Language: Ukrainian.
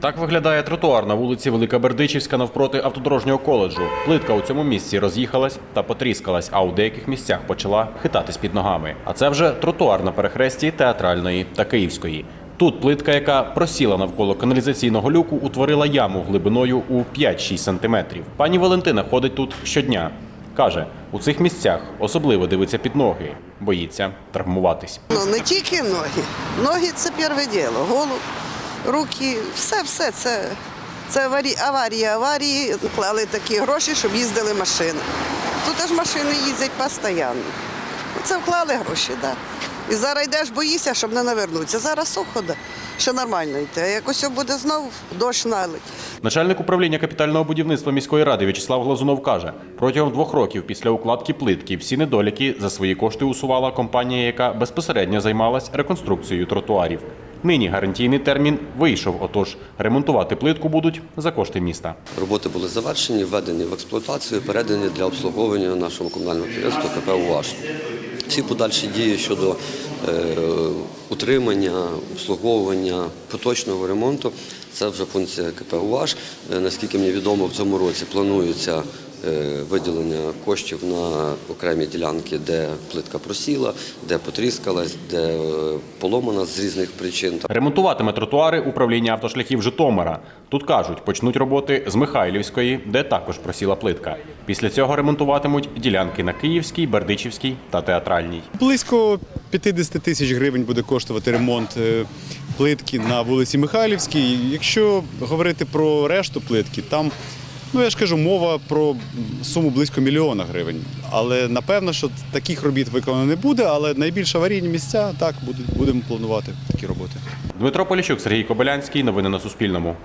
Так виглядає тротуар на вулиці Велика Бердичівська навпроти автодорожнього коледжу. Плитка у цьому місці роз'їхалась та потріскалась, а у деяких місцях почала хитатись під ногами. А це вже тротуар на перехресті театральної та київської. Тут плитка, яка просіла навколо каналізаційного люку, утворила яму глибиною у 5-6 сантиметрів. Пані Валентина ходить тут щодня. Каже, у цих місцях особливо дивиться під ноги, боїться травмуватись. Ну, не тільки ноги. Ноги це перше діло. Голову, руки, все, все це. Це аварії, аварії. Клали такі гроші, щоб їздили машини. Тут аж машини їздять постійно. Це вклали гроші, так. Да. І зараз йдеш, боїшся, щоб не навернутися. Зараз сухо, да. ще нормально йти. А якось буде знову дощ налить. Начальник управління капітального будівництва міської ради В'ячеслав Глазунов каже, протягом двох років після укладки плитки всі недоліки за свої кошти усувала компанія, яка безпосередньо займалась реконструкцією тротуарів. Нині гарантійний термін вийшов, отож ремонтувати плитку будуть за кошти міста. Роботи були завершені, введені в експлуатацію, передані для обслуговування нашого комунального підприємства КП УАЖ. Всі подальші дії щодо е, утримання, обслуговування поточного ремонту це вже функція КП УАЖ. Е, Наскільки мені відомо, в цьому році планується виділення коштів на окремі ділянки, де плитка просіла, де потріскалась, де е, поломана з різних причин. Ремонтуватиме тротуари управління автошляхів Житомира. Тут кажуть, почнуть роботи з Михайлівської, де також просіла плитка. Після цього ремонтуватимуть ділянки на Київській, Бердичівській та Театральній. Близько 50 тисяч гривень буде коштувати ремонт е, плитки на вулиці Михайлівській. Якщо говорити про решту плитки, там, ну я ж кажу, мова про суму близько мільйона гривень. Але напевно, що таких робіт виконано не буде, але найбільш аварійні місця так будемо планувати такі роботи. Дмитро Поліщук, Сергій Кобилянський. Новини на Суспільному.